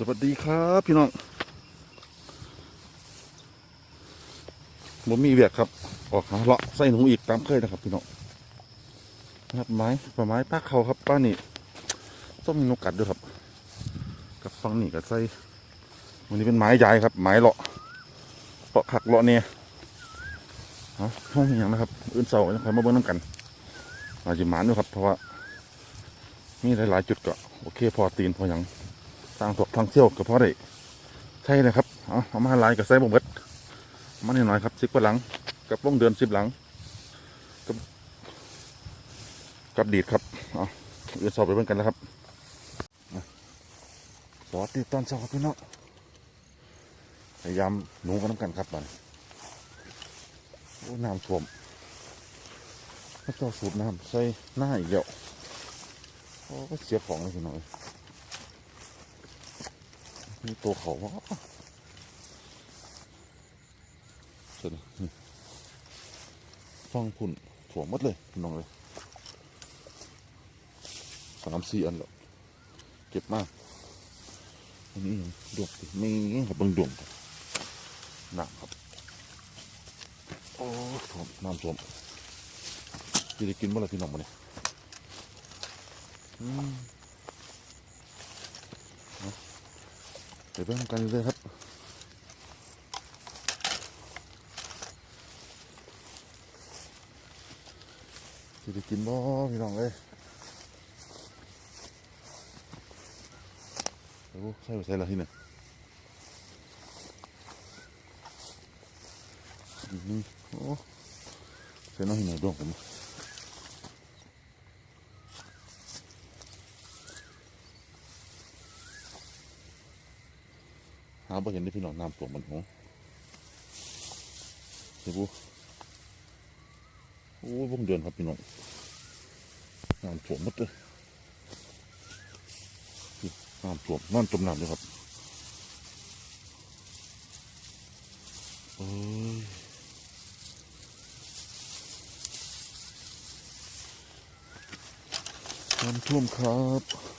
สวัสดีครับพี่น้องผมมีเวียกครับ ออกหาเลาะใส่หนูอีกตามเคยนะครับ พี่น้องนะครับไม้ป่าไม้ป้าเขาครับป้านี่ต้องมีนกกัดด้วยครับ กับฟังนี่กับใส่วันนี้เป็นไม้ใหญ่ครับ ไม้เลาะเลาะขักเลาะเนี่ยฮะห้องอย่างนะครับ อื่นเสาร์จะคอยมาเบิ้งน้ำกันอาจจะหมานด้วยครับ เพราะว่ามีหลายๆจุดก็โอเค พอตีนพออย่าง ทางถกทางเที่ยวก็พอได้ใช่เลยครับเอาเอามาลายกับไส้บ่เบิดมาหน่อยครับสิบกว่าหลัง กับวงเดือนสิบหลัง กับกับดีดครับเอาเดี๋ยวสอบไปเบิ่งกันแล้วครับสวัสดีตอนเช้าครับพี่น้องพยายามหนูกันน้ำกันครับตอนนี้โอ้น้ำท่วมพระเจ้าสูบน้ำใส่หน้าอีกแล้วโอ้ก็เสียของเลยพี่น้อง มีตัวเขาวะเสร็จแล้วนี่ฟังพุ่นถั่วงหมดเลยพี่น้องเลยสามสี่อันแล้วเก็บมาก อันนี้ยังดวงไม่ครับบังดวงครับน้ำครับโอ้ถ่วน้ำท่วมจะได้กินเมื่อไรพี่น้องมาเนี่ยอืม ดี๋ยวไปทำกันเลยครับจะได้กินบ่พี่น้องเลยโอ้ใส่ไปใส่ละที่เนี่ยอืมโอ้ใส่น้องที่ไหนดวงผม หาบ่เห็นได้พี่น้องน้ำตัวมันโหเดี๋ยวกูโอ้ยวงเดือนครับพี่น้องน้ำท่วมหมดเลยน้ำท่วมนอนจมน้ำเลยครับเอ้ยน้ำท่วมครับ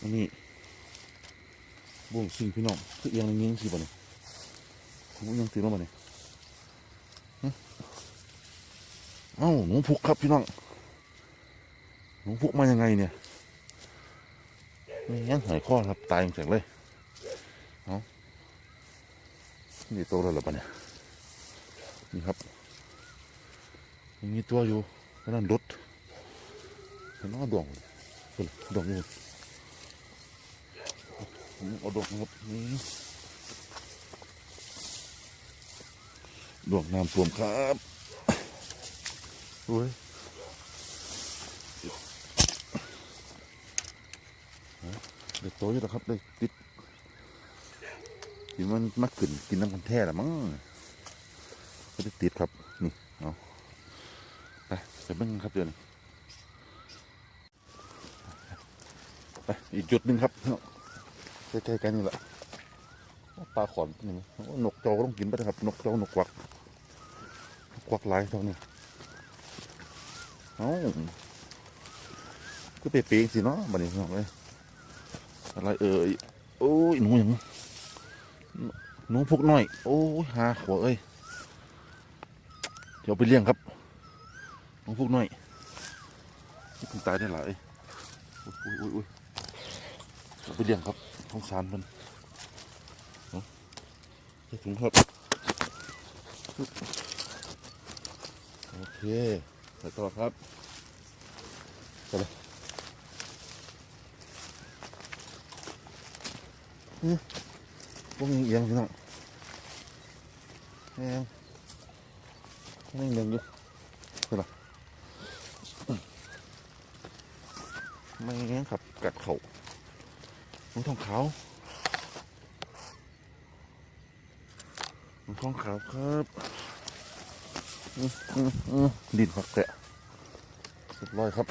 อันนี้บ่วงสิ่งพี่น้องคือเอียงอย่างนี้สิบ่เนี่ยผมยังตื่นแล้วบ่เนี่ยเอ้าหนูพุกครับพี่น้องหนูพุกมายังไงเนี่ยไม่ยังหายข้อครับตายอย่างเลยเอ้านี่โตแล้วหรอปะเนี่ยนี่ครับยังมีตัวอยู่นั่นรถ เห็นว่าดวงเห็นดวงอยู่เอาดวงครับนี่ดวงน้ำท่วมครับโอ้ยเด็กโตอยู่แล้วครับเลยติดกินมันมักขึ้นกินน้ำกันแท้ละมั้งก็ได้ติดครับนี่เอาไปไปเบิ่งครับเดี๋ยว ไปอีกจุดหนึ่งครับใกล้ๆกันนี่แหละปลาขอนนี่โอ้นกจ้ก็ต้องกินไปนะครับนกจ้นกกวักนกกวักลายเท่านี้เอ้าก็เปรี้ยๆสิเนาะบัดนี้น้องเลยอะไรเอ่ยโอ้ยหนูหยังหนูพวกน้อย โอ้ยหาหัวเอ้ยเดี๋ยวเอาไปเลี้ยงครับหนูพวกน้อยที่เพิ่งตายได้หลายอุ้ยอุ้ยอุ้ยอา ไปเลี้ยงครับท้องสารมันใส่ถุงครับ โอเคใส่ต่อครับไปเลยพวกนี้เอียงพี่น้องเอียงไม่เอียงอยู่ไปละไม่เอียงครับกัดเข่า หนูทองขาวหนูทองขาวครับดินผักแกะเรียบร้อยครับ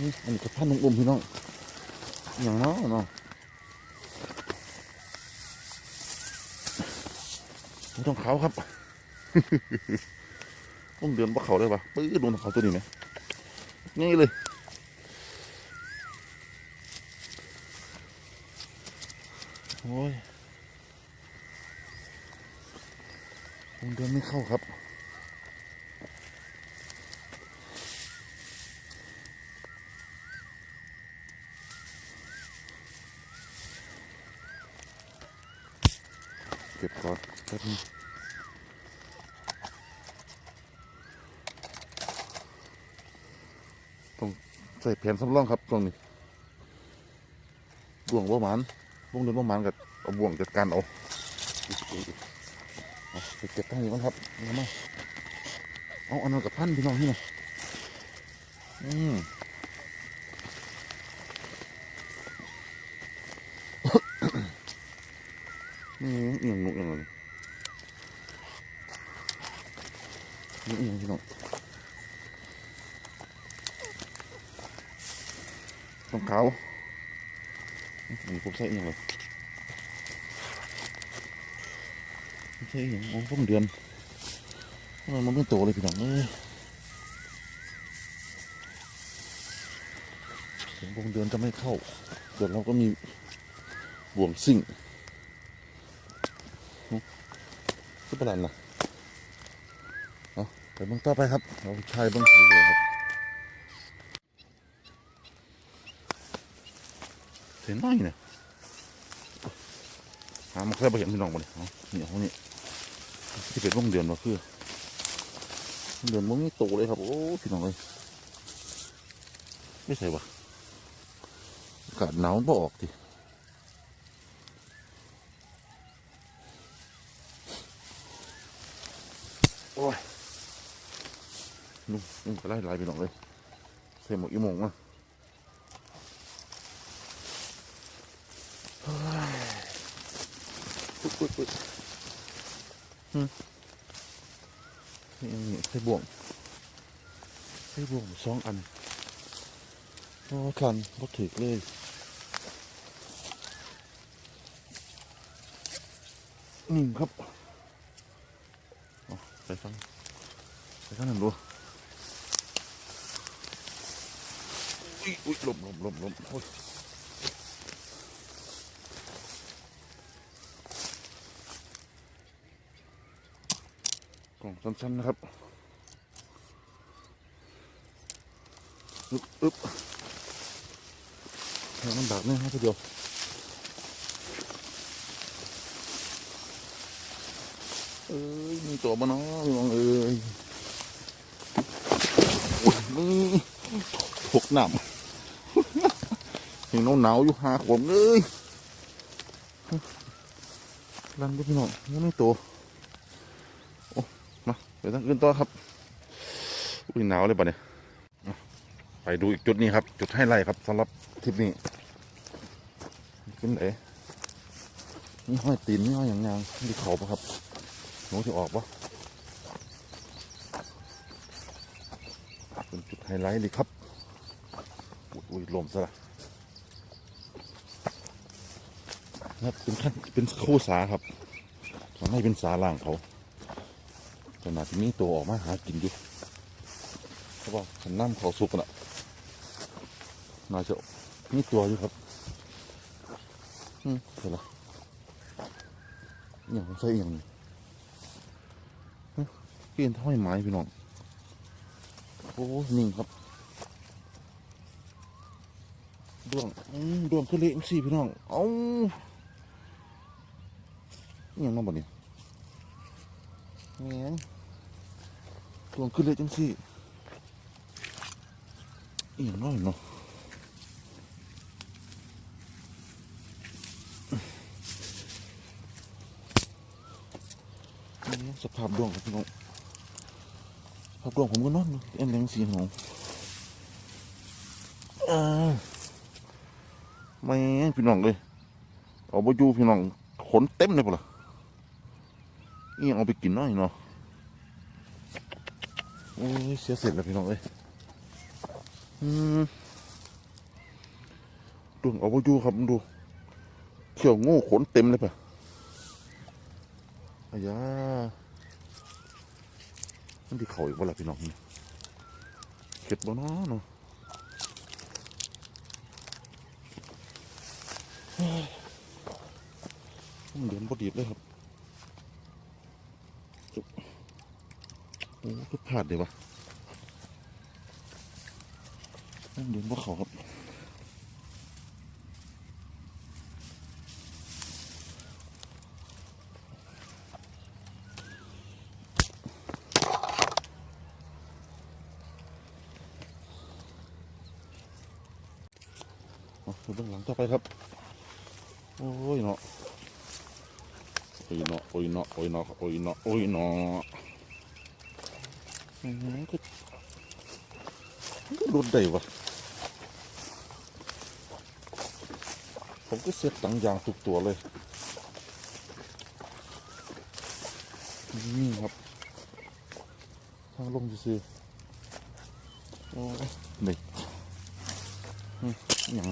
นี่อันนี้ก็พันนุ่มๆพี่น้องอย่างนาะเนาะ ไม่ต้องเขาครับต้องเดือนว่าเขาได้ปะปื้อโดนเขาตัวนี้ไหมนี่เลยโอ้ยผมเดินไม่เข้าครับก่อนแป๊บนึงต้อง ใส่แผนสำรองครับตรงนี้บ่วงบ่หมันบ่วงเดินบ่หมันกับเอาบ่วงจัดการเอาเก็บตั้งนี้ก่อนครับเอามาเอาอันนั้นกับพันพี่น้องนี่นะอืมนี่เอียงหนุเอียงเลยนี่เอียงพี่น้อง ต้องขาผมใส่เองเลยไม่ใช่เอียงโอ้ผมเดือนมันมันไม่โตเลยพี่น้องเอ้ยเสียงวงเดือนจะไม่เข้าเดี๋ยวเราก็มีบ่วงซิ่งคือประหลาดนะเอาไปเบิ่งต่อไปครับเราชายเบิ่งเรื่อยครับ เห็นน้อยเนี่ยหามาแค่ไปเห็นพี่น้องบ่เนี่ยเนี่ยเขานี่ที่เป็นวงเดือนมาคือเดือนมันไม่โตเลยครับ โอ้พี่น้องเลยไม่ใช่วะอากาศหนาวมันบ่ออกทีโอ้ยนุ่มนุ่มก็ไล่ไล่ไปหน่อยเลยใส่หมวกอีโมงมาเฮ้ยปึ๊บปึ๊บปึ๊บฮึนี่นี่ใส่ บ่วงใส่บ่วงสองอันโอ้คันบ่ถึกเลยหนิ่งครับไปฟังไปฟังหนั่นดูอุ้ยอุ้ยหลบหลบหลบหลบโอ้ยกล่องสั้นๆนะครับ อึ๊บอึ๊บแค่มันดักเนี่ยครับทีเดียวเอ้ยมีตัวมาเนาะพี่น้องเอ้ยโอ้ยนี่หกหนำยังหนาวหนาวๆอยู่หาขวบเลยรันด้วยพี่น้องยังไม่โตโอ้มาไปตั้งอื่นต่อครับอุ้ยหนาวเลยป่ะเนี่ย ไปดูอีกจุดนี้ครับ จุดให้ไล่ครับสำหรับทริปนี้ขึ้นไหนนี่ห้อยตีนนี่ห้อยอย่างยางนี่เขาปะครับหนูจะออกปะเป็นจุดไฮไลท์เลยครับอุ้ยลมซะละนะเป็นขั้นเป็นคู่สาครับทำให้เป็นสาล่างเขาขนาดที่นี้ตัวออกมาหากินอยู่เขาบอกขันน้ำเขาสุกน่ะ น่าจะมีตัวอยู่ครับ อืมเห็นละอย่างใส่อย่างนี้เปลี่ยนถ้อยไม้พี่น้อง โอ้นิ่งครับดวงดวงขึ้นเละสิพี่น้อง เอ้าอหยังน้องบ่เนี่ยแหงดวงขึ้นเละจังสิอีหยังน้อยเนาะนี่ สภาพดวงครับพี่น้องพักดวงผมก็นอนเอ็นแรงสีหงอไม่พี่น้องเลยเอาไปอยู่พี่น้องขนเต็มเลยปะล่ะนี่เอาไปกินน้อยเนาะโอ้ยเสียเสร็จแล้วพี่น้องเอ้ยอืมดวงเอาไว้อยู่ครับดูเขียวงูขนเต็มเลยป่ะอายา มันที่เขาอีกว่าล่ะพี่น้องนี่เข็ดบ่เนาะเนาะเฮ้ยมันเดินบดีเลยครับจุ๊บโอ้ก็พลาดเลยวะมันเดินบ่เขาครับ ดูเบื้องหลังต่อไปครับ โอ้ยเนาะโอ้ยเนาะโอ้ยเนาะโอ้ยเนาะโอ้ยเนาะโอ้ยเนาะอืมก็ก็รุนได้วะผมก็เซ็ตตั้งยางทุกตัวเลย นี่ครับ ทางลงซื่อโอ้ยนี่ อย่าง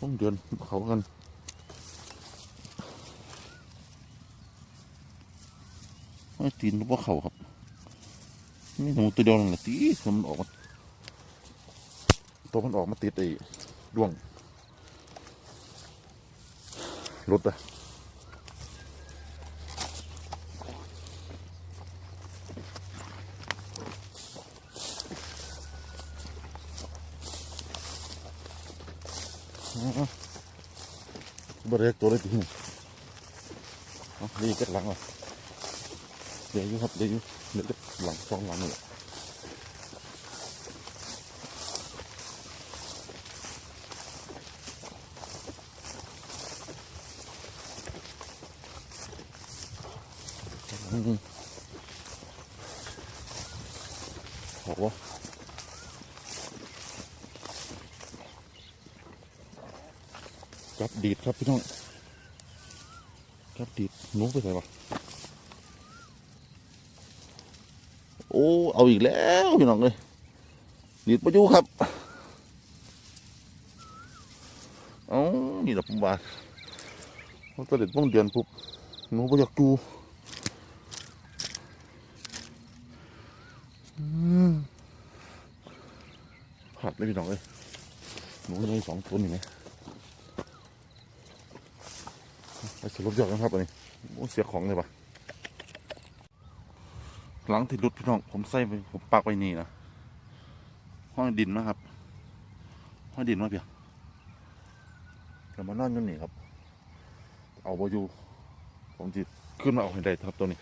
ต้องเดือนเขากันไม่ตีนหรือว่าเขาครับนี่หนูตัวเดียวนั่นแหละตีตัวมันออกมาตัวมันออกมาติดไอ้ดวงรถอะ บริเวณตัวเลยทีนี้ดีก็หลังอะเดี๋ยวอยู่ครับเดี๋ยวอยู่เดี๋ยวจะหลังสองหลังเลยอืม โอ้โหกับดีดครับพี่น้องกับดีดหนูไปไหนวะโอ้เอาอีกแล้วพี่น้องเลยดีดประยุครับเอานี่แหละผมว่าพอตะเด็ดป้องเดือนปุ๊บหนูไปอยากดูอืมผัดเลยพี่น้องเลยหนูเลยสองตัวนี่ไหม ไปสรุปยอดกันครับอันนี้โอ้เสียของเลยปะหลังที่รุดพี่น้องผมใส่ไปผมปักไว้นี่นะห้องดินนะครับห้องดินมาเพียงเรามานอนกันนี่ครับ เอาบอยู่ผมจะขึ้นมาเอาให้ได้ครับตัวนี้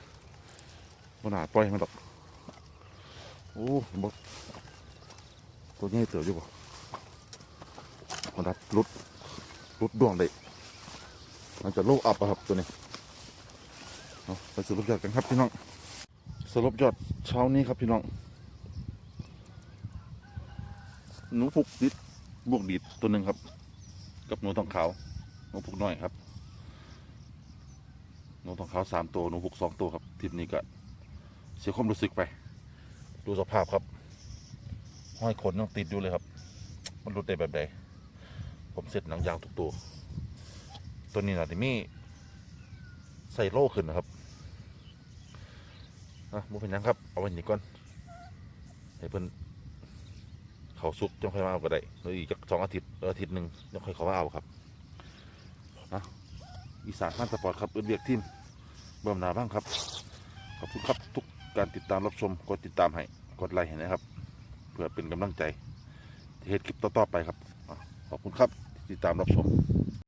บนหาปล่อยมันดอกโอ้บตัวนี้เสืออยู่ปะมันดัดรุดรุดดวงได้ มันจะโลอัพอะครับตัวนี้เอาไปสรุปยอดกันครับพี่น้อง สรุปยอดเช้านี้ครับพี่น้องหนูพุกดิดบวกดีดตัวหนึ่งครับ กับหนูทองขาวหนูพุกน้อยครับหนูทองขาวสามตัวหนูพุกสองตัวครับทริปนี้ก็เสียความรู้สึกไป ดูสภาพครับ ห้อยขนยังติดอยู่เลยครับ มันรุดได้แบบใดผมเสร็จหนังยางทุกตัว ตัวนี้นะที่มีใส่โล่ขึ้นนะครับอะบุเป็นยังครับ เอาไว้นี่ก่อนให้เพิ่นเขาสุกจังค่อยมาเอาก็ได้หรืออีกจักสองอาทิตย์อาทิตย์หนึ่งยังค่อยเขามาเอาครับนะอีสานข้านสปอร์ตครับเอื้อเบียกทีมเบิ่มหนาบ้างครับ ขอบคุณครับทุกการติดตามรับชมกดติดตามให้กดไลค์ให้นะครับ เพื่อเป็นกำลังใจเฮ็ดคลิปต่อๆไปครับ ขอบคุณครับติดตามรับชม